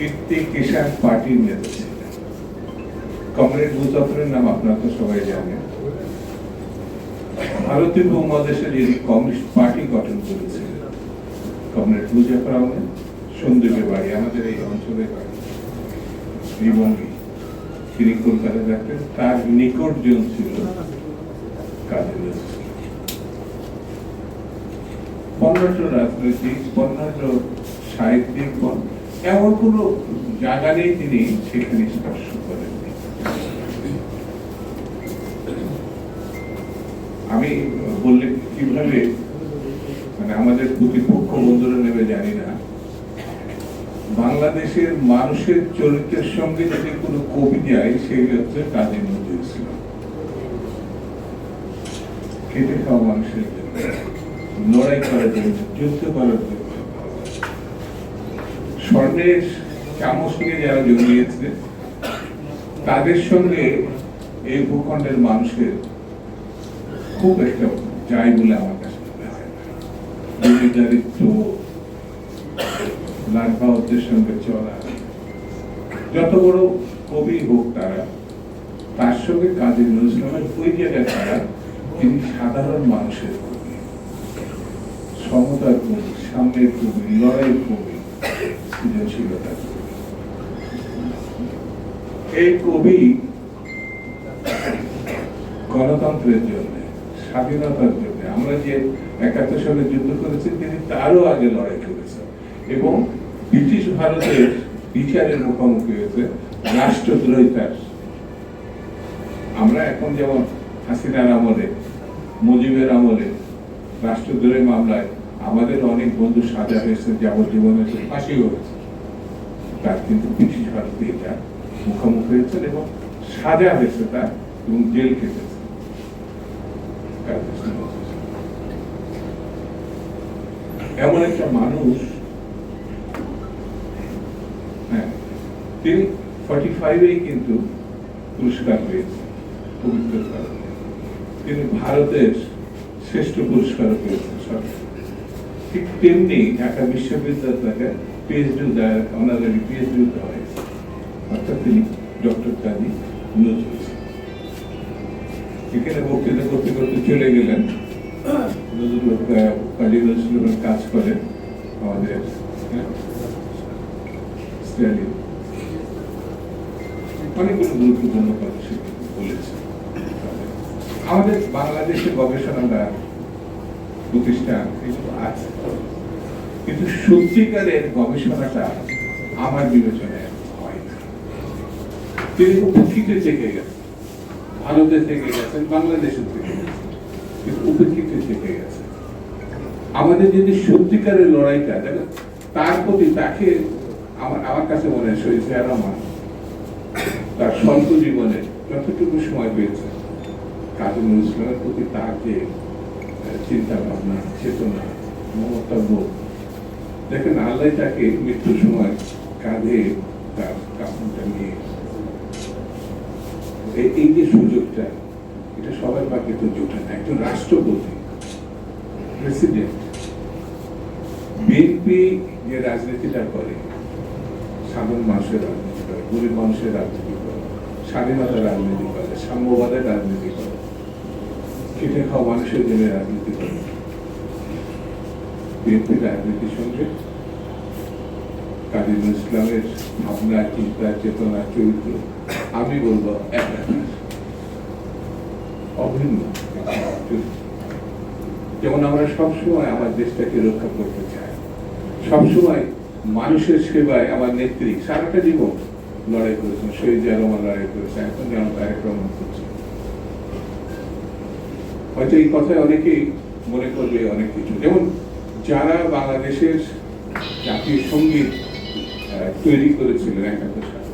কীর্তি কিষাণ পার্টির নেতা ছিলেন কমরেড মুজাফরের নাম আপনারা তো সবাই জানেন। ভারতীয় উপমহাদেশে যিনি কমিউনিস্ট পার্টি গঠন করেছিলেন কমরেড মুজাফর আহমেদ সন্দীপের বাড়ি, আমাদের এই অঞ্চলের বাড়ি তিনি কলকাতায় থাকতেন, তার নিকট জন ছিল কাজী নজরুল রাজনৈতিক বর্ণাঢ্য সাহিত্যিক এমন কোন জায়গা নেই তিনি সেখানে স্পর্শ করেননি আমি বললে কীভাবে মানে আমাদের প্রতিপক্ষ বন্ধুরা নেবে জানি না। বাংলাদেশের মানুষের চরিত্রের সঙ্গে যদি কোনো কবি যায়, সেই হচ্ছে কাজী নজরুল ইসলাম খেটে খাওয়া মানুষের জন্য, লড়াই করার জন্য, যুদ্ধ করার জন্য। স্বর্ণের চামচ নিয়ে যারা জড়িয়েছে তাদের সঙ্গে এই ভূখণ্ডের মানুষের খুব একটা যায় বলে আমার কাছে সঙ্গে চলা, যত বড় কবি হোক তারা, তার সঙ্গে কাজী নজরুলের ওই জায়গায় তারা তিনি সাধারণ মানুষের কবি। সমতার কবি, সামনের কবি, লড়াইয়ের কবি। এই কবি গণতন্ত্রের জন্য, স্বাধীনতার জন্য, আমরা যে একাত্তর সালে যুদ্ধ করেছি, তিনি তারও আগে লড়াই করেছেন। এবং ব্রিটিশ ভারতের বিচারের মুখোমুখি হয়েছে, রাষ্ট্রদ্রোহিতার। আমরা এখন যেমন হাসিনার আমলে, মুজিবের আমলে রাষ্ট্রদ্রোহী মামলায় আমাদের অনেক বন্ধু সাজা হয়েছে যাবজ্জীবন হয়েছে ফাঁসি হয়েছে তার কিন্তু ব্রিটিশ ভারতে এটা মুখোমুখি হয়েছেন এবং সাজা হয়েছে তার এবং জেল খেটেছে। এমন একটা মানুষ হ্যাঁ তিনি ফর্টি ফাইভেই কিন্তু পুরস্কার পেয়েছেন পবিত্র কারণে। তিনি ভারতের শ্রেষ্ঠ পুরস্কার পেয়েছেন সরকার। ঠিক তেমনি ঢাকা বিশ্ববিদ্যালয় তাকে পিএইচডি অনারারি পিএইচডি দেওয়া হয়েছে অর্থাৎ তিনি ডক্টর কাজী নজরুল এখানে বক্তৃতা করতে করতে চলে গেলেন। নজরুল কাজী নজরুল কাজ করেন আমাদের হ্যাঁ, অনেকগুলো গুরুত্বপূর্ণ কথা বলেছে। আমাদের বাংলাদেশে গবেষণাগার প্রতিষ্ঠান এগুলো আছে। কিন্তু সত্যিকারের গবেষণাটা আমার বিবেচনায় হয় না। তিনি উপেক্ষিত থেকে গেছেন। ভারতে থেকে গেছেন বাংলাদেশে থেকে কিন্তু উপেক্ষিত থেকে গেছেন। আমাদের যদি সত্যিকারের লড়াইটা দেখেন তার প্রতি তাকে আমার আমার কাছে মনে হয় শহীদ রহমান তার স্বল্প জীবনে যতটুকু সময় পেয়েছে কাজী নজরুল ইসলামের প্রতি তার যে চিন্তা ভাবনা চেতনা মমতা বোধ দেখেন, আল্লাহ তাকে মৃত্যুর সময় কাঁধে তার কাপড়টা নিয়ে, এই- যে সুযোগটা, এটা সবার তো জোটে না, একজন রাষ্ট্রপতি, প্রেসিডেন্ট, বিএনপি যে রাজনীতিটা করে, সাধারণ মানুষের রাজনীতি করে, গরিব মানুষের রাজনীতি করে স্বাধীনতার রাজনীতি করে, সাম্যবাদের রাজনীতি করে খেটে খাওয়া মানুষের জন্য রাজনীতি করে। বিএনপি রাজনীতির সঙ্গে কাজী ইসলামের ভাবনা, চিন্তা, চেতনা, চরিত্র, আমি বলব এক অভিন্ন যেমন আমরা সবসময় আমার দেশটাকে রক্ষা করতে চাই। সবসময় মানুষের সেবায় আমার নেত্রী সারাটা জীবন লড়াই করেছেন, শহীদ রহমান লড়াই করেছেন, এখন যেমন তারেক রহমান করছে। হয়তো এই কথায় অনেকেই মনে করবে, অনেক কিছু। যেমন যারা বাংলাদেশের জাতীয় সংগীত তৈরি করেছিলেন একাত্তর সালে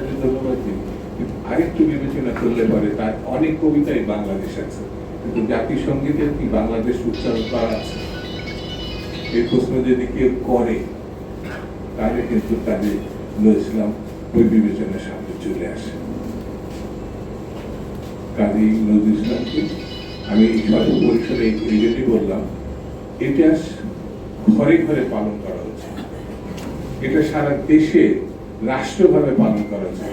আমি ধন্যবাদ দিই। কিন্তু আরেকটু বিবেচনা করলে পরে তার অনেক কবিতাই বাংলাদেশ আছে। কিন্তু জাতীয় সঙ্গীতের কি বাংলাদেশ উচ্চারণ করা আছে? এই প্রশ্ন যদি কেউ করে, তাহলে কিন্তু তাদের নজরুল ওই বিবেচনার সামনে চলে আসে। কাজী নজরুল আমি পরিসরে এই জন্যই বললাম এটা ঘরে ঘরে পালন করা হচ্ছে। এটা সারা দেশে রাষ্ট্রভাবে পালন করা হচ্ছে।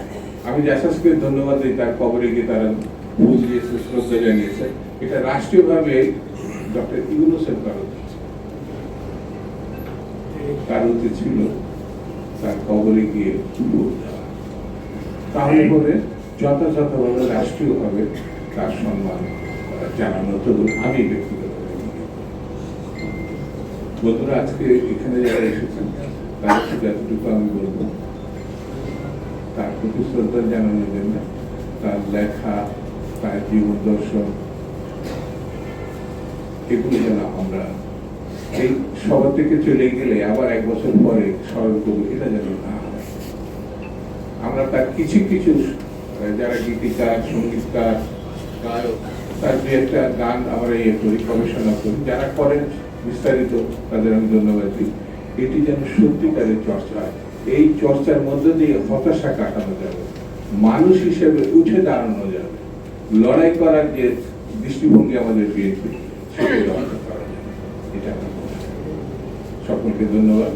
আমি জাসাসকে ধন্যবাদ দিই তার কবরে গিয়ে তারা ফুল দিয়েছে শ্রদ্ধা জানিয়েছে। এটা রাষ্ট্রীয়ভাবে ডক্টর ইউনুসের করা। তার উচিত ছিল তার কবরে গিয়ে ফুল দেওয়া। তাহলে পরে যথাযথভাবে রাষ্ট্রীয়ভাবে তার সম্মান। জানানো তো আমি ব্যক্তিগতভাবে করি। বন্ধুরা, আজকে এখানে যারা এসেছেন, তাদের সাথে এতটুকু আমি বলব তার প্রতি শ্রদ্ধা জানানোর জন্য তার লেখা, তার জীবন দর্শন এগুলো যেন আমরা এই সবার থেকে চলে গেলে আবার এক বছর পরে স্মরণ করব, এটা যেন না হয় আমরা তার কিছু কিছু, যারা গীতিকার, সঙ্গীতকার তার দু একটা গান আমরা ইয়ে করি গবেষণা করি যারা করেন, বিস্তারিত তাদের আমি ধন্যবাদ দিই। এটি যেন সত্যিকারের চর্চা এই চর্চার মধ্য দিয়ে হতাশা কাটানো যাবে। মানুষ হিসেবে উঠে দাঁড়ানো যাবে। লড়াই করার যে দৃষ্টিভঙ্গি আমাদের বিএনপি সেটি এটা সকলকে ধন্যবাদ।